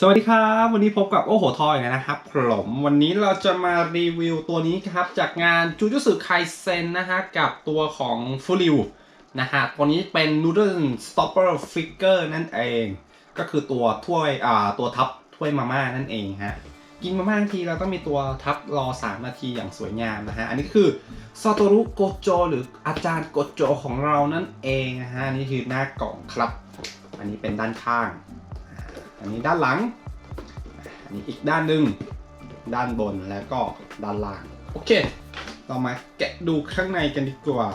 สวัสดีครับ วันนี้พบกับโอ้โหทอยนะครับผมวันนี้เราจะมารีวิวตัวนี้ครับ จากงานจูจูสึไคเซนนะฮะ กับตัวของฟูริวนะฮะ ตัวนี้เป็น Noodle Stopper Figure นั่นเอง ก็คือตัวถ้วยอ่าตัวทับถ้วยมาม่านั่นเองฮะ กินมาม่าทีเราต้องมีตัวทับรอ 3 นาทีอย่างสวยงามนะฮะ อันนี้คือซาโตรุโกโจหรืออาจารย์โกโจของเรานั่นเองนะฮะนี่คือหน้ากล่องครับ อันนี้เป็นด้านข้าง อันนี้ด้านหลังอันนี้อีกด้านหนึ่งด้านบนแล้วก็ด้านล่าง โอเคเรามาแกะดูข้างในกันดีกว่า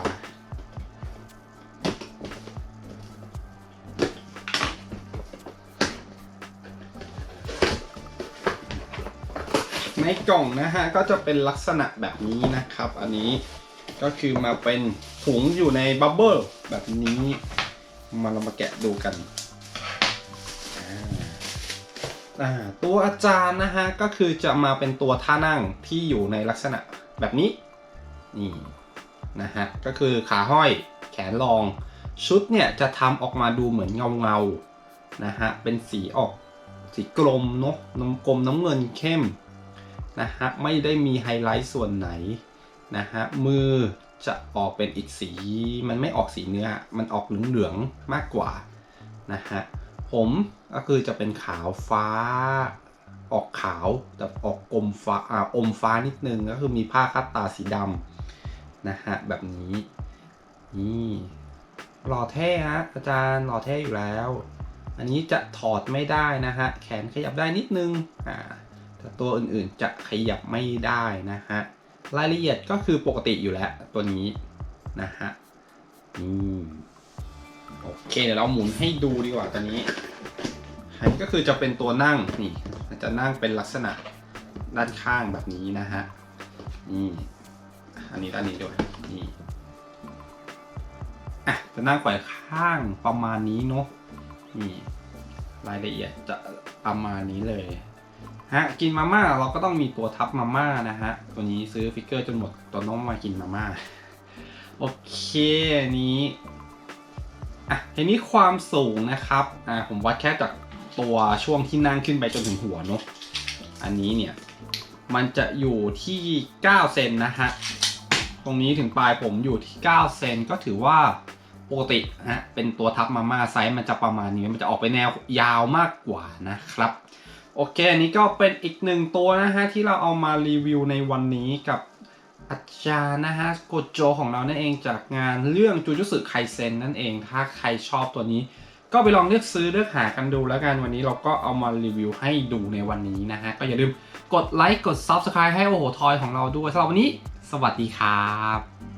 ในกล่องนะฮะก็จะเป็นลักษณะแบบนี้นะครับ อันนี้ก็คือมาเป็นถุงอยู่ในบับเบิลแบบนี้ มาเรามาแกะดูกันอ่า ตัวอาจารย์นะฮะก็คือจะมาเป็นตัวท่านั่งที่อยู่ในลักษณะแบบนี้นี่นะฮะก็คือขาห้อยแขนรองชุดเนี่ยจะทำออกมาดูเหมือนเงาเงาๆนะฮะเป็นสีออกสีกลมเนาะน้ำกลมน้ำเงินเข้มนะฮะไม่ได้มีไฮไลท์ส่วนไหนนะฮะมือจะออกเป็นอีกสีมันไม่ออกสีเนื้อมันออกเหลืองๆมากกว่านะฮะ ผมก็คือจะเป็นขาวฟ้า ออกขาวแต่ออกกลมฟ้าอ่าอมฟ้านิดนึงก็คือมีผ้าคัดตาสีดำนะฮะแบบนี้นี่หล่อเท่ฮะอาจารย์หล่อเท่อยู่แล้ว อันนี้จะถอดไม่ได้นะฮะแขนขยับได้นิดนึงอ่าแต่ตัวอื่นๆจะขยับไม่ได้นะฮะรายละเอียดก็คือปกติอยู่แล้วตัวนี้นะฮะนี่ โอเคเดี๋ยวเราหมุนให้ดูดีกว่าตอนนี้อันนี้ก็คือจะเป็นตัวนั่งนี่จะนั่งเป็นลักษณะด้านข้างแบบนี้นะฮะนี่อันนี้ด้านนี้ด้วยนี่อะจะนั่งไขว่ข้างประมาณนี้เนาะนี่รายละเอียดจะประมาณนี้เลยฮะกินมาม่าเราก็ต้องมีตัวทับมาม่านะฮะตัวนี้ซื้อฟิกเกอร์จนหมดตัวน้องมากินมาม่าโอเคนี้ อะทีนี้ความสูงนะครับอ่าผมวัดแค่จากตัวช่วงที่นั่งขึ้นไปจนถึงหัวเนอะอันนี้เนี่ยมันจะอยู่ที่ 9 เซนนะฮะ ตรงนี้ถึงปลายผมอยู่ที่ 9 เซนก็ถือว่าปกตินะเป็นตัวทับมาม่าไซส์มันจะประมาณนี้ มันจะออกไปแนวยาวมากกว่านะครับ โอเค อันนี้ก็เป็นอีกหนึ่งตัวนะฮะ ที่เราเอามารีวิวในวันนี้กับ อาจารย์นะฮะโกโจของเรานั่นเองจากงานเรื่องจูจูสึไคเซนนั่นเองถ้าใครชอบตัวนี้ ก็ไปลองเลือกซื้อเลือกหากันดูแล้วกันวันนี้เราก็เอามารีวิวให้ดูในวันนี้นะฮะ ก็อย่าลืมกดไลค์กด Subscribe ให้โอโหทอยของเราด้วยสำหรับวันนี้ สวัสดีครับ